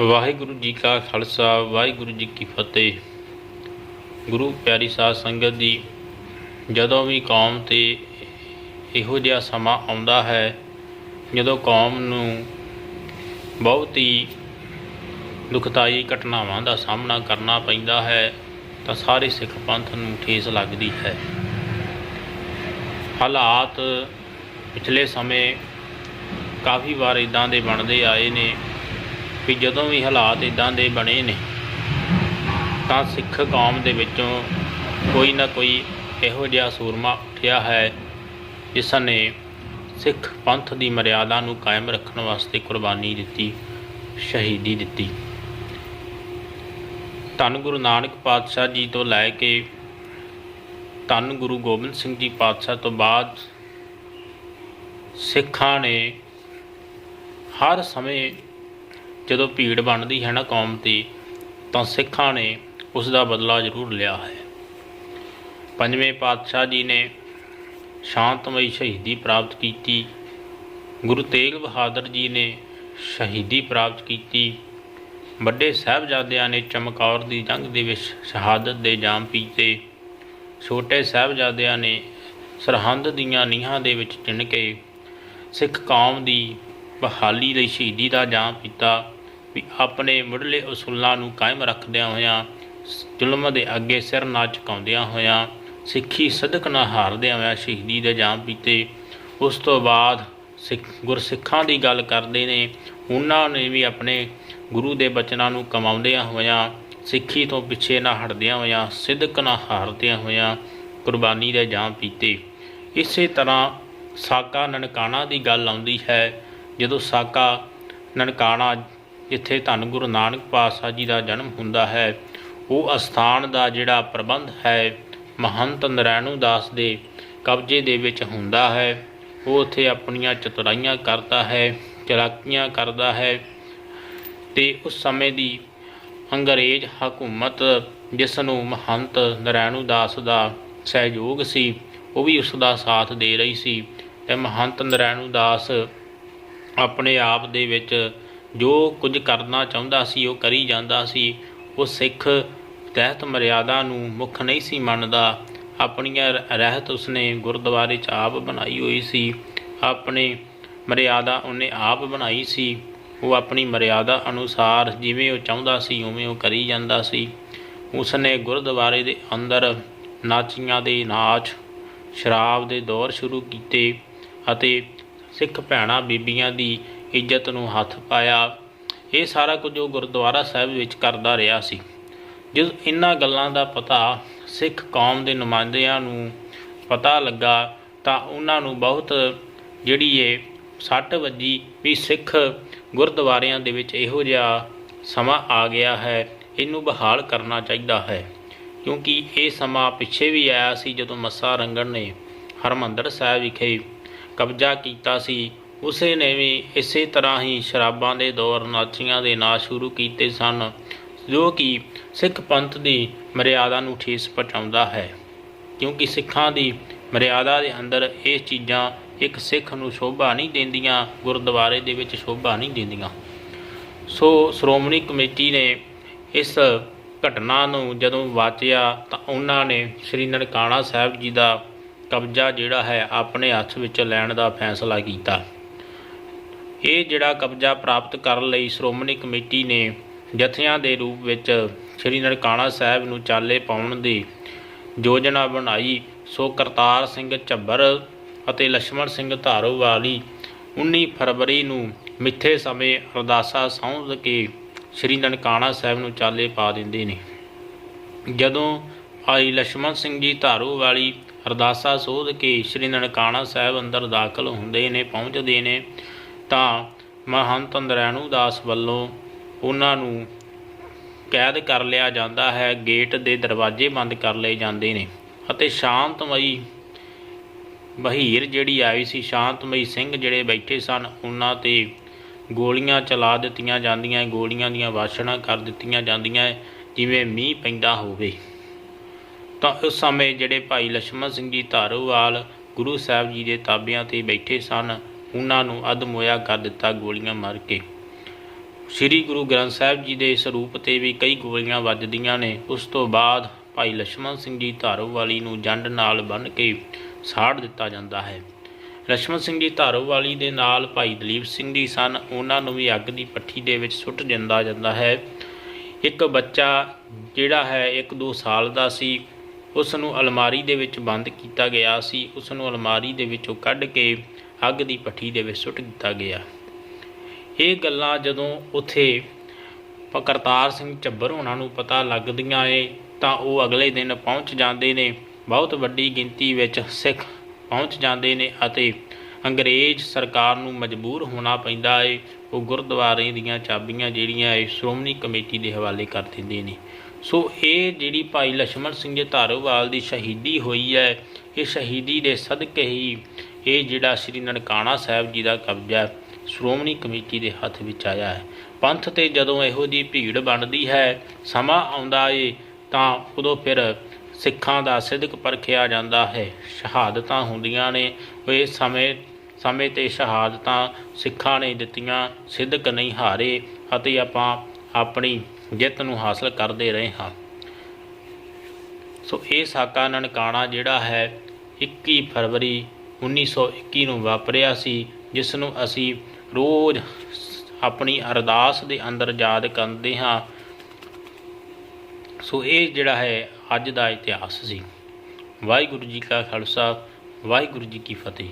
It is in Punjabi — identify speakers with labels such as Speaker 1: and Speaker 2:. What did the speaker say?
Speaker 1: ਵਾਹਿਗੁਰੂ ਜੀ ਕਾ ਖਾਲਸਾ, ਵਾਹਿਗੁਰੂ ਜੀ ਕੀ ਫਤਿਹ। ਗੁਰੂ ਪਿਆਰੀ ਸਾਧ ਸੰਗਤ ਦੀ ਜਦੋਂ ਵੀ ਕੌਮ ਤੇ ਇਹੋ ਜਿਹਾ ਸਮਾਂ ਆਉਂਦਾ ਹੈ, ਜਦੋਂ ਕੌਮ ਨੂੰ ਬਹੁਤ ਹੀ ਦੁਖਦਾਈ ਘਟਨਾਵਾਂ ਦਾ ਸਾਹਮਣਾ ਕਰਨਾ ਪੈਂਦਾ ਹੈ, ਤਾਂ ਸਾਰੇ ਸਿੱਖ ਪੰਥ ਨੂੰ ਠੇਸ ਲੱਗਦੀ ਹੈ। ਹਾਲਾਤ ਪਿਛਲੇ ਸਮੇਂ ਕਾਫੀ ਵਾਰ ਇਦਾਂ ਦੇ ਬਣਦੇ ਆਏ ਨੇ ਵੀ ਜਦੋਂ ਵੀ ਹਾਲਾਤ ਇਦਾਂ ਦੇ ਬਣੇ ਨੇ, ਤਾਂ ਸਿੱਖ ਕੌਮ ਦੇ ਵਿੱਚੋਂ ਕੋਈ ਨਾ ਕੋਈ ਇਹੋ ਜਿਹਾ ਸੂਰਮਾ ਉੱਠਿਆ ਹੈ, ਜਿਸ ਨੇ ਸਿੱਖ ਪੰਥ ਦੀ ਮਰਿਆਦਾ ਨੂੰ ਕਾਇਮ ਰੱਖਣ ਵਾਸਤੇ ਕੁਰਬਾਨੀ ਦਿੱਤੀ, ਸ਼ਹੀਦੀ ਦਿੱਤੀ। ਧੰਨ ਗੁਰੂ ਨਾਨਕ ਪਾਤਸ਼ਾਹ ਜੀ ਤੋਂ ਲੈ ਕੇ ਧੰਨ ਗੁਰੂ ਗੋਬਿੰਦ ਸਿੰਘ ਜੀ ਪਾਤਸ਼ਾਹ ਤੋਂ ਬਾਅਦ ਸਿੱਖਾਂ ਨੇ ਹਰ ਸਮੇਂ ਜਦੋਂ ਭੀੜ ਬਣਦੀ ਹੈ ਨਾ ਕੌਮ ਤੇ ਤਾਂ ਸਿੱਖਾਂ ਨੇ ਉਸ ਦਾ ਬਦਲਾ ਜ਼ਰੂਰ ਲਿਆ ਹੈ। ਪੰਜਵੇਂ ਪਾਤਸ਼ਾਹ ਜੀ ਨੇ ਸ਼ਾਂਤਮਈ ਸ਼ਹੀਦੀ ਪ੍ਰਾਪਤ ਕੀਤੀ। ਗੁਰੂ ਤੇਗ ਬਹਾਦਰ ਜੀ ਨੇ ਸ਼ਹੀਦੀ ਪ੍ਰਾਪਤ ਕੀਤੀ। ਵੱਡੇ ਸਾਹਿਬਜ਼ਾਦਿਆਂ ਨੇ ਚਮਕੌਰ ਦੀ ਜੰਗ ਦੇ ਵਿੱਚ ਸ਼ਹਾਦਤ ਦੇ ਜਾਮ ਪੀਤੇ। ਛੋਟੇ ਸਾਹਿਬਜ਼ਾਦਿਆਂ ਨੇ ਸਰਹੰਦ ਦੀਆਂ ਨੀਹਾਂ ਦੇ ਵਿੱਚ ਚਿਣ ਕੇ ਸਿੱਖ ਕੌਮ ਦੀ ਬਹਾਲੀ ਲਈ ਸ਼ਹੀਦੀ ਦਾ ਜਾਮ ਪੀਤਾ। ਵੀ ਆਪਣੇ ਮੁੱਢਲੇ ਉਸੂਲਾਂ ਨੂੰ ਕਾਇਮ ਰੱਖਦਿਆਂ ਹੋਇਆਂ, ਜ਼ੁਲਮ ਦੇ ਅੱਗੇ ਸਿਰ ਨਾ ਝੁਕਾਉਂਦਿਆਂ ਹੋਇਆਂ, ਸਿੱਖੀ ਸਦਕ ਨਾ ਹਾਰਦਿਆਂ ਹੋਇਆਂ ਸ਼ਹੀਦੀ ਦੇ ਜਾਮ ਪੀਤੇ ਉਸ ਤੋਂ ਬਾਅਦ ਸਿੱਖ ਗੁਰਸਿੱਖਾਂ ਦੀ ਗੱਲ ਕਰਦੇ ਨੇ, ਉਹਨਾਂ ਨੇ ਵੀ ਆਪਣੇ ਗੁਰੂ ਦੇ ਬਚਨਾਂ ਨੂੰ ਕਮਾਉਂਦਿਆਂ ਹੋਇਆਂ, ਸਿੱਖੀ ਤੋਂ ਪਿੱਛੇ ਨਾ ਹਟਦਿਆਂ ਹੋਇਆਂ, ਸਿਦਕ ਨਾ ਹਾਰਦਿਆਂ ਹੋਇਆਂ ਕੁਰਬਾਨੀ ਦੇ ਜਾਮ ਪੀਤੇ ਇਸੇ ਤਰ੍ਹਾਂ ਸਾਕਾ ਨਨਕਾਣਾ ਦੀ ਗੱਲ ਆਉਂਦੀ ਹੈ, ਜਦੋਂ ਸਾਕਾ ਨਨਕਾਣਾ ਜਿੱਥੇ ਧੰਨ ਗੁਰੂ ਨਾਨਕ ਪਾਤਸ਼ਾਹ ਜੀ ਦਾ ਜਨਮ ਹੁੰਦਾ ਹੈ, ਉਹ ਅਸਥਾਨ ਦਾ ਜਿਹੜਾ ਪ੍ਰਬੰਧ ਹੈ, ਮਹੰਤ ਨਰੈਣੂ ਦਾਸ ਦੇ ਕਬਜ਼ੇ ਦੇ ਵਿੱਚ ਹੁੰਦਾ ਹੈ। ਉਹ ਉੱਥੇ ਆਪਣੀਆਂ ਚਤੁਰਾਈਆਂ ਕਰਦਾ ਹੈ, ਚਲਾਕੀਆਂ ਕਰਦਾ ਹੈ ਤੇ ਉਸ ਸਮੇਂ ਦੀ ਅੰਗਰੇਜ਼ ਹਕੂਮਤ, ਜਿਸ ਨੂੰ ਮਹੰਤ ਨਰੈਣੂ ਦਾਸ ਦਾ ਸਹਿਯੋਗ ਸੀ, ਉਹ ਵੀ ਉਸ ਦਾ ਸਾਥ ਦੇ ਰਹੀ ਸੀ ਤੇ ਮਹੰਤ ਨਰੈਣੂ ਦਾਸ ਆਪਣੇ ਆਪ ਦੇ ਵਿੱਚ ਜੋ ਕੁਝ ਕਰਨਾ ਚਾਹੁੰਦਾ ਸੀ, ਉਹ ਕਰੀ ਜਾਂਦਾ ਸੀ। ਉਹ ਸਿੱਖ ਤਹਿਤ ਮਰਿਆਦਾ ਨੂੰ ਮੁੱਖ ਨਹੀਂ ਸੀ ਮੰਨਦਾ। ਆਪਣੀਆਂ ਰਹਿਤ ਉਸਨੇ ਗੁਰਦੁਆਰੇ 'ਚ ਆਪ ਬਣਾਈ ਹੋਈ ਸੀ। ਆਪਣੇ ਮਰਿਆਦਾ ਉਹਨੇ ਆਪ ਬਣਾਈ ਸੀ। ਉਹ ਆਪਣੀ ਮਰਿਆਦਾ ਅਨੁਸਾਰ ਜਿਵੇਂ ਉਹ ਚਾਹੁੰਦਾ ਸੀ, ਉਵੇਂ ਉਹ ਕਰੀ ਜਾਂਦਾ ਸੀ। ਉਸਨੇ ਗੁਰਦੁਆਰੇ ਦੇ ਅੰਦਰ ਨਾਚੀਆਂ ਦੇ ਨਾਚ, ਸ਼ਰਾਬ ਦੇ ਦੌਰ ਸ਼ੁਰੂ ਕੀਤੇ ਅਤੇ ਸਿੱਖ ਭੈਣਾਂ ਬੀਬੀਆਂ ਦੀ ਇੱਜ਼ਤ ਨੂੰ ਹੱਥ ਪਾਇਆ। ਇਹ ਸਾਰਾ ਕੁਝ ਉਹ ਗੁਰਦੁਆਰਾ ਸਾਹਿਬ ਵਿੱਚ ਕਰਦਾ ਰਿਹਾ ਸੀ। ਜਦੋਂ ਇਹਨਾਂ ਗੱਲਾਂ ਦਾ ਪਤਾ ਸਿੱਖ ਕੌਮ ਦੇ ਨੁਮਾਇੰਦਿਆਂ ਨੂੰ ਪਤਾ ਲੱਗਾ, ਤਾਂ ਉਹਨਾਂ ਨੂੰ ਬਹੁਤ ਜਿਹੜੀ ਇਹ ਸੱਟ ਵੱਜੀ ਵੀ ਸਿੱਖ ਗੁਰਦੁਆਰਿਆਂ ਦੇ ਵਿੱਚ ਇਹੋ ਜਿਹਾ ਸਮਾਂ ਆ ਗਿਆ ਹੈ, ਇਹਨੂੰ ਬਹਾਲ ਕਰਨਾ ਚਾਹੀਦਾ ਹੈ। ਕਿਉਂਕਿ ਇਹ ਸਮਾਂ ਪਿੱਛੇ ਵੀ ਆਇਆ ਸੀ ਜਦੋਂ ਮੱਸਾ ਰੰਗਣ ਨੇ ਹਰਮੰਦਰ ਸਾਹਿਬ ਵਿਖੇ ਕਬਜ਼ਾ ਕੀਤਾ ਸੀ। ਉਸੇ ਨੇ ਵੀ ਇਸੇ ਤਰ੍ਹਾਂ ਹੀ ਸ਼ਰਾਬਾਂ ਦੇ ਦੌਰ ਨਾਚੀਆਂ ਦੇ ਨਾਂ ਸ਼ੁਰੂ ਕੀਤੇ ਸਨ, ਜੋ ਕਿ ਸਿੱਖ ਪੰਥ ਦੀ ਮਰਿਆਦਾ ਨੂੰ ਠੇਸ ਪਹੁੰਚਾਉਂਦਾ ਹੈ। ਕਿਉਂਕਿ ਸਿੱਖਾਂ ਦੀ ਮਰਿਆਦਾ ਦੇ ਅੰਦਰ ਇਹ ਚੀਜ਼ਾਂ ਇੱਕ ਸਿੱਖ ਨੂੰ ਸ਼ੋਭਾ ਨਹੀਂ ਦਿੰਦੀਆਂ, ਗੁਰਦੁਆਰੇ ਦੇ ਵਿੱਚ ਸ਼ੋਭਾ ਨਹੀਂ ਦਿੰਦੀਆਂ। ਸੋ ਸ਼੍ਰੋਮਣੀ ਕਮੇਟੀ ਨੇ ਇਸ ਘਟਨਾ ਨੂੰ ਜਦੋਂ ਵਾਚਿਆ ਤਾਂ ਉਹਨਾਂ ਨੇ ਸ੍ਰੀ ਨਨਕਾਣਾ ਸਾਹਿਬ ਜੀ ਦਾ ਕਬਜ਼ਾ ਜਿਹੜਾ ਹੈ ਆਪਣੇ ਹੱਥ ਵਿੱਚ ਲੈਣ ਦਾ ਫੈਸਲਾ ਕੀਤਾ। ਇਹ ਜਿਹੜਾ ਕਬਜ਼ਾ ਪ੍ਰਾਪਤ ਕਰਨ ਲਈ ਸ਼੍ਰੋਮਣੀ ਕਮੇਟੀ ਨੇ ਜਥਿਆਂ ਦੇ ਰੂਪ ਵਿੱਚ ਸ੍ਰੀ ਨਨਕਾਣਾ ਸਾਹਿਬ ਨੂੰ ਚਾਲੇ ਪਾਉਣ ਦੀ ਯੋਜਨਾ ਬਣਾਈ, ਸੋ ਕਰਤਾਰ ਸਿੰਘ ਝੱਬਰ ਅਤੇ ਲక్ష్మణ ਸਿੰਘ ਧਾਰੋਵਾਲੀ 19 ਫਰਵਰੀ ਨੂੰ ਮਿੱਥੇ ਸਮੇਂ ਅਰਦਾਸਾ ਸੌਂਧ ਕੇ ਸ੍ਰੀ ਨਨਕਾਣਾ ਸਾਹਿਬ ਨੂੰ ਚਾਲੇ ਪਾ ਦਿੰਦੇ ਨੇ। ਜਦੋਂ ਭਾਈ ਲక్ష్మణ ਸਿੰਘ ਜੀ ਧਾਰੋਵਾਲੀ ਅਰਦਾਸਾ ਸੋਧ ਕੇ ਸ੍ਰੀ ਨਨਕਾਣਾ ਸਾਹਿਬ ਅੰਦਰ ਦਾਖਲ ਹੁੰਦੇ ਨੇ, ਪਹੁੰਚਦੇ ਨੇ ਤਾਂ ਮਹੰਤ ਅੰਦਰੈਣੂ ਦਾਸ ਵੱਲੋਂ ਉਹਨਾਂ ਨੂੰ ਕੈਦ ਕਰ ਲਿਆ ਜਾਂਦਾ ਹੈ। ਗੇਟ ਦੇ ਦਰਵਾਜ਼ੇ ਬੰਦ ਕਰ ਲਏ ਜਾਂਦੇ ਨੇ ਅਤੇ ਸ਼ਾਂਤਮਈ ਬਹੀਰ ਜਿਹੜੀ ਆਈ ਸੀ, ਸ਼ਾਂਤਮਈ ਸਿੰਘ ਜਿਹੜੇ ਬੈਠੇ ਸਨ, ਉਹਨਾਂ ਤੇ ਗੋਲੀਆਂ ਚਲਾ ਦਿੱਤੀਆਂ ਜਾਂਦੀਆਂ, ਗੋਲੀਆਂ ਦੀਆਂ ਵਾਸ਼ਣਾ ਕਰ ਦਿੱਤੀਆਂ ਜਾਂਦੀਆਂ, ਜਿਵੇਂ ਮੀਂਹ ਪੈਂਦਾ ਹੋਵੇ। ਤਾਂ ਉਸ ਸਮੇਂ ਜਿਹੜੇ ਭਾਈ ਲਛਮਣ ਸਿੰਘ ਜੀ ਧਾਰੋਵਾਲ ਗੁਰੂ ਸਾਹਿਬ ਜੀ ਦੇ ਤਾਬਿਆਂ ਤੇ ਬੈਠੇ ਸਨ ਉਹਨਾਂ ਨੂੰ ਅਧਮੋਇਆ ਕਰ ਦਿੱਤਾ ਗੋਲੀਆਂ ਮਾਰ ਕੇ। ਸ੍ਰੀ ਗੁਰੂ ਗ੍ਰੰਥ ਸਾਹਿਬ ਜੀ ਦੇ ਇਸ ਰੂਪ ਤੇ ਵੀ ਕਈ ਗੋਲੀਆਂ ਵੱਜਦੀਆਂ ਨੇ। ਉਸ ਤੋਂ ਬਾਅਦ ਭਾਈ ਲక్ష్మణ ਸਿੰਘ ਜੀ ਧਾਰੋ ਵਾਲੀ ਨੂੰ ਜੰਡ ਨਾਲ ਬੰਨ ਕੇ ਸਾੜ ਦਿੱਤਾ ਜਾਂਦਾ ਹੈ। ਲక్ష్మణ ਸਿੰਘ ਜੀ ਧਾਰੋ ਵਾਲੀ ਦੇ ਨਾਲ ਭਾਈ ਦਲੀਪ ਸਿੰਘ ਜੀ ਸਨ। ਉਹਨਾਂ ਨੂੰ ਵੀ ਅੱਗ ਦੀ ਪੱਠੀ ਦੇ ਵਿੱਚ ਸੁੱਟ ਦਿੰਦਾ ਜਾਂਦਾ ਹੈ। ਇੱਕ ਬੱਚਾ ਜਿਹੜਾ ਹੈ 1-2 ਸਾਲ ਦਾ ਸੀ। ਉਸ ਨੂੰ ਅਲਮਾਰੀ ਦੇ ਵਿੱਚ ਬੰਦ ਕੀਤਾ ਗਿਆ ਸੀ। ਉਸ ਨੂੰ ਅਲਮਾਰੀ ਦੇ ਵਿੱਚੋਂ ਕੱਢ ਕੇ ਅੱਗ ਦੀ ਭੱਠੀ ਦੇ ਵਿੱਚ ਸੁੱਟ ਦਿੱਤਾ ਗਿਆ। ਇਹ ਗੱਲਾਂ ਜਦੋਂ ਉਥੇ ਕਰਤਾਰ ਸਿੰਘ ਝੱਬਰ ਹੋਣਾ ਨੂੰ ਪਤਾ ਲੱਗਦੀਆਂ ਏ, ਤਾਂ ਉਹ ਅਗਲੇ ਦਿਨ ਪਹੁੰਚ ਜਾਂਦੇ ਨੇ। ਬਹੁਤ ਵੱਡੀ ਗਿਣਤੀ ਵਿੱਚ ਸਿੱਖ ਪਹੁੰਚ ਜਾਂਦੇ ਨੇ ਅਤੇ ਅੰਗਰੇਜ਼ ਸਰਕਾਰ ਨੂੰ ਮਜਬੂਰ ਹੋਣਾ ਪੈਂਦਾ ਏ। ਉਹ ਗੁਰਦੁਆਰੇ ਦੀਆਂ ਚਾਬੀਆਂ ਜਿਹੜੀਆਂ ਏ, ਸ਼੍ਰੋਮਣੀ ਕਮੇਟੀ ਦੇ ਹਵਾਲੇ ਕਰ ਦਿੰਦੇ ਨੇ। ਸੋ ਇਹ ਜਿਹੜੀ ਭਾਈ ਲਛਮਣ ਸਿੰਘ ਜੀ ਧਾਰੋਵਾਲ ਦੀ ਸ਼ਹੀਦੀ ਹੋਈ ਹੈ, ਇਹ ਸ਼ਹੀਦੀ ਦੇ ਸਦਕੇ ਹੀ ਇਹ ਜਿਹੜਾ ਸ੍ਰੀ ਨਨਕਾਣਾ ਸਾਹਿਬ ਜੀ ਦਾ ਕਬਜ਼ਾ ਸ਼੍ਰੋਮਣੀ ਕਮੇਟੀ ਦੇ ਹੱਥ ਵਿੱਚ ਆਇਆ ਹੈ। ਪੰਥ ਤੇ ਜਦੋਂ ਇਹੋ ਜੀ ਭੀੜ ਬਣਦੀ ਹੈ, ਸਮਾਂ ਆਉਂਦਾ ਏ ਤਾਂ ਉਦੋਂ ਫਿਰ ਸਿੱਖਾਂ ਦਾ ਸਿੱਧਕ ਪਰਖਿਆ ਜਾਂਦਾ ਹੈ। ਸ਼ਹਾਦਤਾਂ ਹੁੰਦੀਆਂ ਨੇ, ਉਹ ਇਸ ਸਮੇਂ ਸਮੇਂ ਤੇ ਸ਼ਹਾਦਤਾਂ ਸਿੱਖਾਂ ਨੇ ਦਿੱਤੀਆਂ, ਸਿੱਧਕ ਨਹੀਂ ਹਾਰੇ ਅਤੇ ਆਪਾਂ ਆਪਣੀ ਜਿੱਤ ਨੂੰ ਹਾਸਲ ਕਰਦੇ ਰਹੇ ਹਾਂ। ਸੋ ਇਹ ਸਾਕਾ ਨਨਕਾਣਾ ਜਿਹੜਾ ਹੈ 21 ਫਰਵਰੀ 1921 ਨੂੰ ਵਾਪਰਿਆ ਸੀ, ਜਿਸ ਨੂੰ ਅਸੀਂ ਰੋਜ਼ ਆਪਣੀ ਅਰਦਾਸ ਦੇ ਅੰਦਰ ਯਾਦ ਕਰਦੇ ਹਾਂ। ਸੋ ਇਹ ਜਿਹੜਾ ਹੈ, ਅੱਜ ਦਾ ਇਤਿਹਾਸ ਸੀ। ਵਾਹਿਗੁਰੂ ਜੀ ਕਾ ਖਾਲਸਾ, ਵਾਹਿਗੁਰੂ ਜੀ ਕੀ ਫਤਿਹ।